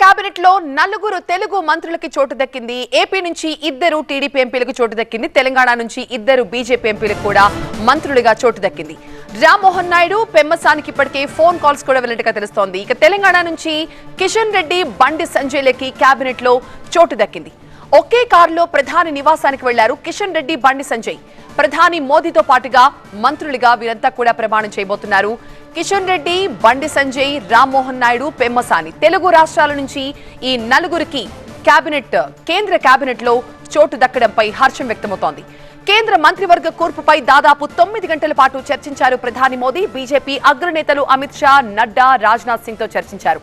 కేబినెట్లో నలుగురు తెలుగు మంత్రులకి చోటు దక్కింది. ఏపీ నుంచి ఇద్దరు టీడీపీ ఎంపీలకు చోటు దక్కింది. తెలంగాణ నుంచి ఇద్దరు బీజేపీ ఎంపీలకు కూడా మంత్రులుగా చోటు దక్కింది. రామ్మోహన్ నాయుడు పెమ్మసానికి ఇప్పటికే ఫోన్ కాల్స్ కూడా వెళ్ళినట్టుగా తెలుస్తోంది. ఇక తెలంగాణ నుంచి కిషన్ రెడ్డి బండి సంజయ్లకి కేబినెట్లో చోటు దక్కింది. ఒకే కారులో ప్రధాని నివాసానికి వెళ్ళారు కిషన్ రెడ్డి బండి సంజయ్. ప్రధాని మోదీతో పాటుగా మంత్రులుగా వీరంతా కూడా ప్రమాణం చేయబోతున్నారు. కిషన్ రెడ్డి బండి సంజయ్ రామ్మోహన్ నాయుడు పెమ్మసాని. తెలుగు రాష్ట్రాల నుంచి ఈ నలుగురికి కేబినెట్ కేంద్ర కేబినెట్లో చోటు దక్కడంపై హర్షం వ్యక్తమవుతోంది. కేంద్ర మంత్రివర్గ కూర్పుపై దాదాపు తొమ్మిది గంటల పాటు చర్చించారు ప్రధాని మోదీ. బీజేపీ అగ్రనేతలు అమిత్ షా నడ్డా రాజ్నాథ్ సింగ్తో చర్చించారు.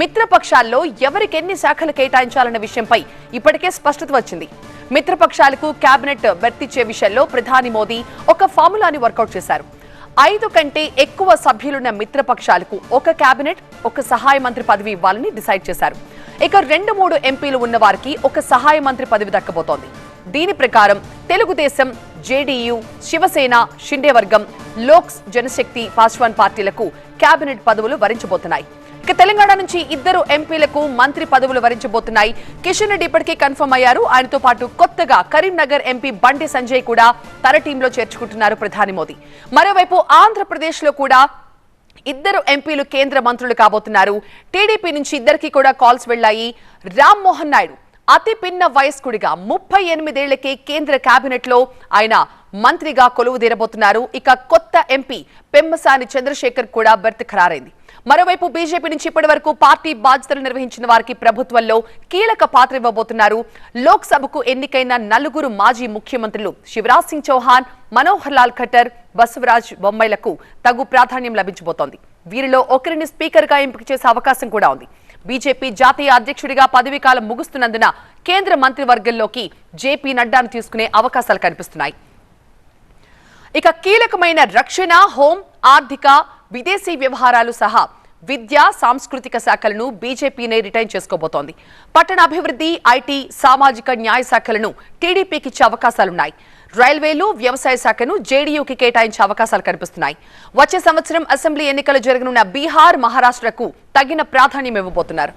మిత్రపక్షాల్లో ఎవరికి ఎన్ని శాఖలు కేటాయించాలన్న విషయంపై ఇప్పటికే స్పష్టత వచ్చింది. మిత్రపక్షాలకు కేబినెట్ భర్తీచ్చే విషయంలో ప్రధాని మోదీ ఒక ఫార్ములాని వర్కౌట్ చేశారు. ఐదు కంటే ఎక్కువ సభ్యులున్న మిత్రపక్షాలకు ఒక కేబినెట్ ఒక సహాయ మంత్రి పదవి ఇవ్వాలని డిసైడ్ చేశారు. ఇక రెండు మూడు ఎంపీలు ఉన్న వారికి ఒక సహాయ మంత్రి పదవి దక్కబోతోంది. దీని ప్రకారం తెలుగుదేశం జేడీయూ శివసేన షిండే వర్గం లోక్స్ జనశక్తి పాస్వాన్ పార్టీలకు కేబినెట్ పదవులు వరించబోతున్నాయి. ఇక తెలంగాణ నుంచి ఇద్దరు ఎంపీలకు మంత్రి పదవులు వరించబోతున్నాయి. కిషన్ రెడ్డి ఇప్పటికే కన్ఫర్మ్ అయ్యారు. ఆయనతో పాటు కొత్తగా కరీంనగర్ ఎంపీ బండి సంజయ్ కూడా తన టీంలో చేర్చుకుంటున్నారు ప్రధాని మోదీ. మరోవైపు ఆంధ్రప్రదేశ్లో కూడా ఇద్దరు ఎంపీలు కేంద్ర మంత్రులు కాబోతున్నారు. టీడీపీ నుంచి ఇద్దరికి కూడా కాల్స్ వెళ్ళాయి రామ్మోహన్ నాయుడు అతి పిన్న వయస్కుడిగా ముప్పై ఎనిమిదేళ్ళకే కేంద్ర క్యాబినెట్లో ఆయన మంత్రిగా కొలువు తీరబోతున్నారు. ఇక కొత్త ఎంపీ పెమ్మసాని చంద్రశేఖర్ కూడా బెర్త్ ఖరారైంది. మరోవైపు బీజేపీ నుంచి ఇప్పటి వరకు పార్టీ బాధ్యతలు నిర్వహించిన వారికి ప్రభుత్వంలో కీలక పాత్ర ఇవ్వబోతున్నారు. లోక్సభకు ఎన్నికైన నలుగురు మాజీ ముఖ్యమంత్రులు శివరాజ్ సింగ్ చౌహాన్ మనోహర్ లాల్ ఖట్టర్ బసవరాజ్ బొమ్మైలకు తగు ప్రాధాన్యం లభించబోతోంది. వీరిలో ఒకరిని స్పీకర్గా ఎంపిక చేసే అవకాశం కూడా ఉంది. బీజేపీ జాతీయ అధ్యక్షుడిగా పదవీకాలం ముగుస్తున్నందున కేంద్ర మంత్రివర్గంలోకి జేపీ నడ్డాను తీసుకునే అవకాశాలు కనిపిస్తున్నాయి. ఇక కీలకమైన రక్షణ హోం ఆర్థిక విదేశీ వ్యవహారాలు సహా విద్య సాంస్కృతిక శాఖలను బీజేపీనే రిటైన్ చేసుకోబోతోంది. పట్టణ అభివృద్ధి ఐటీ సామాజిక న్యాయ శాఖలను టీడీపీకి ఇచ్చే అవకాశాలున్నాయి. రైల్వేలు వ్యవసాయ శాఖను జేడీయూకి కేటాయించే అవకాశాలు కనిపిస్తున్నాయి. వచ్చే సంవత్సరం అసెంబ్లీ ఎన్నికలు జరగనున్న బీహార్ మహారాష్ట్రకు తగిన ప్రాధాన్యం ఇవ్వబోతున్నారు.